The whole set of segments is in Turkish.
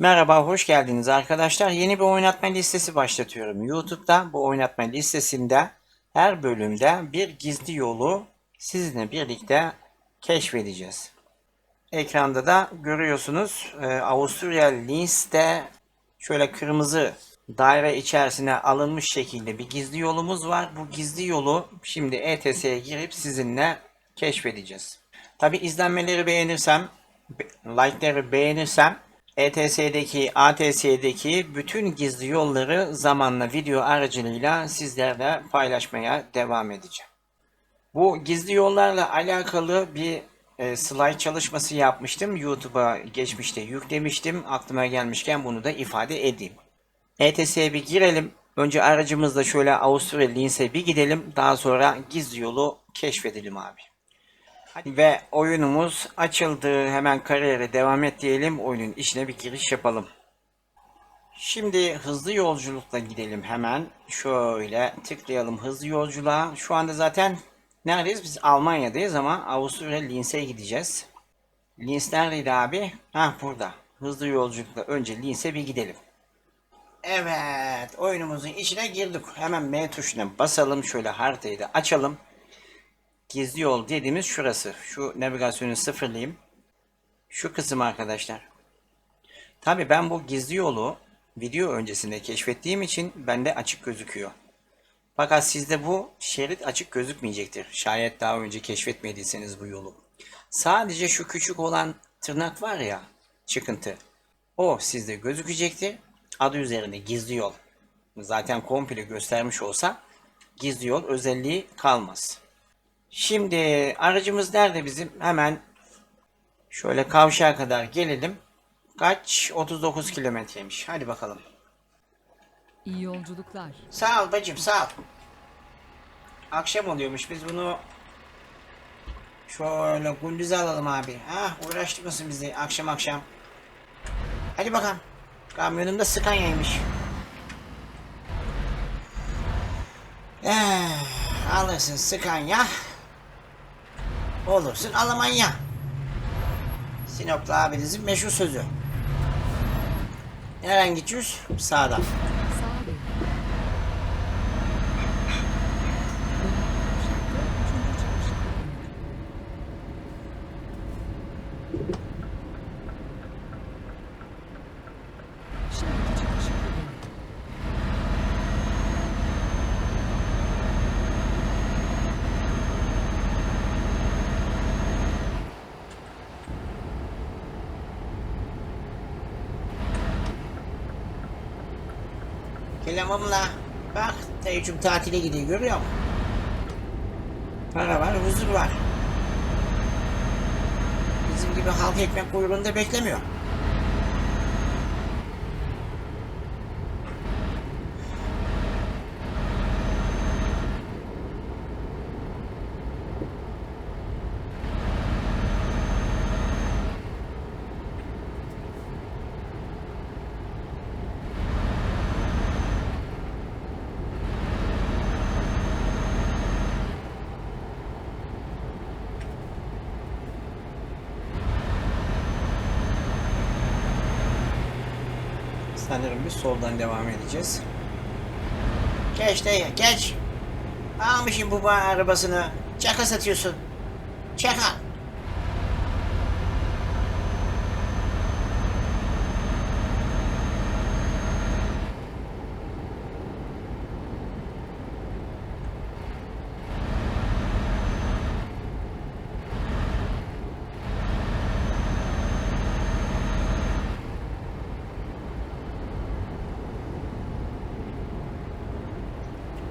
Merhaba, hoş geldiniz arkadaşlar. Yeni bir oynatma listesi başlatıyorum. YouTube'da bu oynatma listesinde her bölümde bir gizli yolu sizinle birlikte keşfedeceğiz. Ekranda da görüyorsunuz e, Avusturya Linz'de şöyle kırmızı daire içerisine alınmış şekilde bir gizli yolumuz var. Bu gizli yolu şimdi ETS'ye girip sizinle keşfedeceğiz. Tabi izlenmeleri beğenirsem, be- like'ları beğenirsem ETS'deki, ATS'deki bütün gizli yolları zamanla video aracılığıyla sizlerle paylaşmaya devam edeceğim. Bu gizli yollarla alakalı bir e, slide çalışması yapmıştım. YouTube'a geçmişte yüklemiştim. Aklıma gelmişken bunu da ifade edeyim. ETS'ye bir girelim. Önce aracımızla şöyle Avusturya Linz'e bir gidelim. Daha sonra gizli yolu keşfedelim abi. Ve oyunumuz açıldı. Hemen kariyere devam et diyelim. Oyunun içine bir giriş yapalım. Şimdi hızlı yolculukla gidelim hemen. Şöyle tıklayalım hızlı yolculuğa. Şu anda zaten neredeyiz? Biz Almanya'dayız ama Avusturya Linz'e gideceğiz. Linz neredeydi abi? Ha burada. Hızlı yolculukla önce Linz'e bir gidelim. Evet, oyunumuzun içine girdik. Hemen M tuşuna basalım. Şöyle haritayı da açalım. Gizli yol dediğimiz şurası. Şu navigasyonu sıfırlayayım. Şu kısım arkadaşlar. Tabi ben bu gizli yolu video öncesinde keşfettiğim için bende açık gözüküyor. Fakat sizde bu şerit açık gözükmeyecektir. Şayet daha önce keşfetmediyseniz bu yolu. Sadece şu küçük olan tırnak var ya, çıkıntı. O sizde gözükecektir. Adı üzerinde gizli yol. Zaten komple göstermiş olsa gizli yol özelliği kalmaz. Şimdi aracımız nerede bizim? Hemen şöyle kavşağa kadar gelelim. Kaç? 39 kilometreymiş. Hadi bakalım. İyi yolculuklar. Sağ ol bacım sağ ol. Akşam oluyormuş biz bunu şöyle gündüze alalım abi. Ha uğraştık mısın bizi akşam akşam. Hadi bakalım. Kamyonumda Scania'ymış. Eh, alırsın Scania. Olursun Almanya. Sinoplu abinizin meşhur sözü. Nereden gidiyoruz? Sağdan. Kelamımla bak Teycum tatile gidiyor görüyor musun? Para var, huzur var. Bizim gibi halk ekmek kuyruğunda beklemiyor. Sanırım biz soldan devam edeceğiz. Geç dayı geç. Almışım bu arabasını. Çaka satıyorsun. Çaka.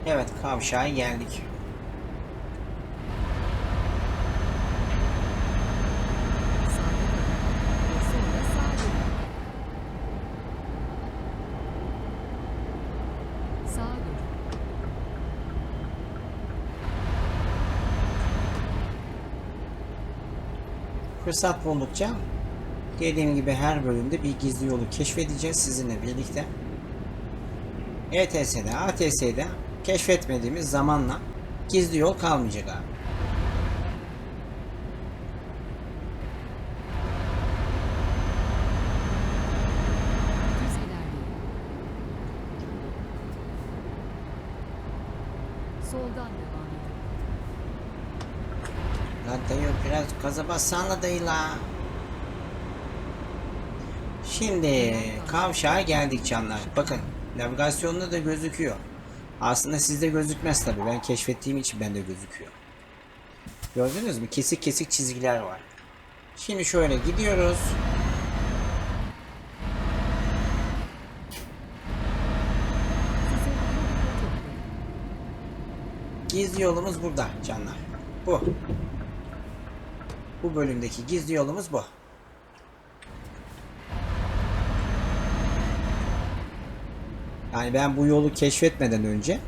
Evet kavşağa geldik. Fırsat buldukça dediğim gibi her bölümde bir gizli yolu keşfedeceğiz sizinle birlikte. ETS'de, ATS'de keşfetmediğimiz zamanla gizli yol kalmayacak abi. Lan dayı biraz gaza bassana dayı la. Şimdi kavşağa geldik canlar. Bakın navigasyonda da gözüküyor. Aslında sizde gözükmez tabi. Ben keşfettiğim için bende gözüküyor. Gördünüz mü? Kesik kesik çizgiler var. Şimdi şöyle gidiyoruz. Gizli yolumuz burada canlar. Bu. Bu bölümdeki gizli yolumuz bu. Yani ben bu yolu keşfetmeden önce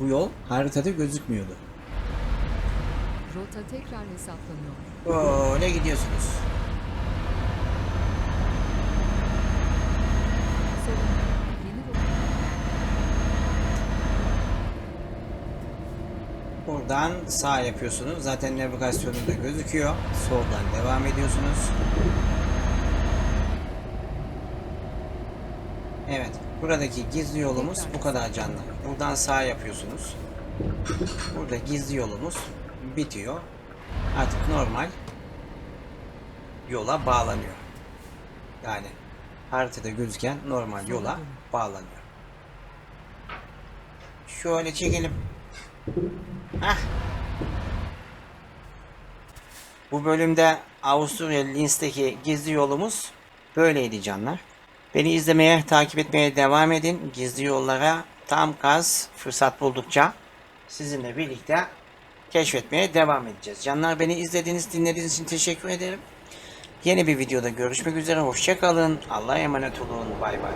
bu yol haritada gözükmüyordu. Rota tekrar hesaplanıyor. Gidiyorsunuz. Yok. Yeni rota. Buradan sağ yapıyorsunuz. Zaten navigasyonunda gözüküyor. Soldan devam ediyorsunuz. Evet. Buradaki gizli yolumuz bu kadar canlı. Buradan sağ yapıyorsunuz. Burada gizli yolumuz bitiyor. Artık normal yola bağlanıyor. Yani haritada gözüken normal yola bağlanıyor. Şöyle çekelim. Heh. Bu bölümde Avusturya Linz'teki gizli yolumuz böyleydi canlar. Beni izlemeye, takip etmeye devam edin. Gizli yollara tam gaz fırsat buldukça sizinle birlikte keşfetmeye devam edeceğiz. Canlar beni izlediğiniz, dinlediğiniz için teşekkür ederim. Yeni bir videoda görüşmek üzere. Hoşçakalın. Allah'a emanet olun. Bay bay.